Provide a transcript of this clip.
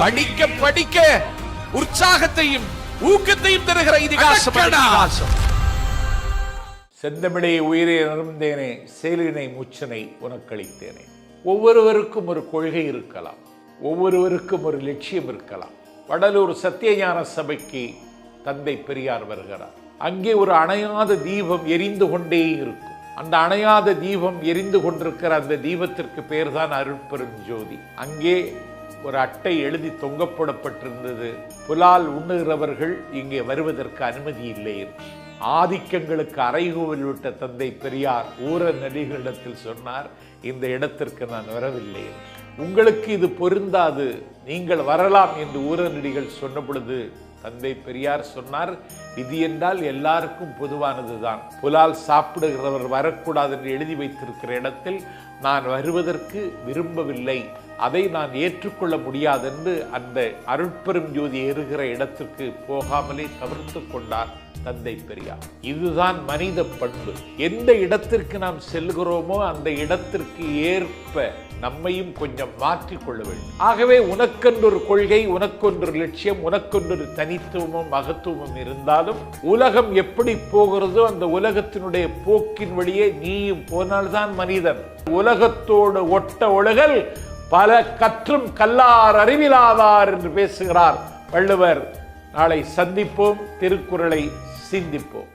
படிக்க படிக்க உற்சாகத்தையும் ஊக்கத்தையும் தருகிற இதிகாசம் செந்தமிழே உயிரே நருந்தேனே செயலினை முச்சனை உனக்களித்தேனே. ஒவ்வொருவருக்கும் ஒரு கொள்கை இருக்கலாம். ஒவ்வொருவருக்கும் ஒரு லட்சியம் இருக்கலாம். வடலூர் சத்தியஞான சபைக்கு தந்தை பெரியார் வருகிறார். அங்கே ஒரு அணையாத தீபம் எரிந்து கொண்டே இருக்கும். அந்த அணையாத தீபம் எரிந்து கொண்டிருக்கிற அந்த தீபத்திற்கு பேர்தான் அருட்பெரும் ஜோதி அங்கே ஒரு அட்டை எழுதி தொங்கப்படப்பட்டிருந்தது. புலால் உண்ணுகிறவர்கள் இங்கே வருவதற்கு அனுமதி இல்லை ஆதிக்கங்களுக்கு அறைகூவல் விட்ட தந்தை பெரியார் ஊர நடிகளிடத்தில் சொன்னார் இந்த இடத்திற்கு நான் வரவில்லை உங்களுக்கு இது பொருந்தாது. நீங்கள் வரலாம் என்று ஊரநடிகள் சொன்ன பொழுது தந்தை பெரியார் சொன்னார் இது என்றால் எல்லாருக்கும் பொதுவானதுதான். புலால் சாப்பிடுகிறவர் வரக்கூடாது என்று எழுதி வைத்திருக்கிற இடத்தில் நான் வருவதற்கு விரும்பவில்லை. அதை நான் ஏற்றுக்கொள்ள முடியாதென்று அந்த அருட்பெரும் ஜோதி ஏறுகிற இடத்திற்கு போகாமலே தவிர்த்து கொண்டார் தந்தை பெரியார். இதுதான் மனித பண்பு. எந்த இடத்திற்கு நாம் செல்கிறோமோ அந்த இடத்திற்கு ஏற்ப நம்மையும் கொஞ்சம் மாற்றிக் கொள்ள வேண்டும். ஆகவே உனக்கென்றொரு கொள்கை உனக்கொன்று லட்சியம் உனக்கொன்றொரு தனித்துவமும் மகத்துவமும் இருந்தாலும் உலகம் எப்படி போகிறதோ அந்த உலகத்தினுடைய போக்கின் வழியே நீயும் போனால்தான் மனிதன். உலகத்தோடு ஒட்ட ஒழுகல் பல கற்றும் கல்லார் அறிவிலாதார் என்று பேசுகிறார் வள்ளுவர். நாளை சந்திப்போம் திருக்குறளை சிந்திப்போம்.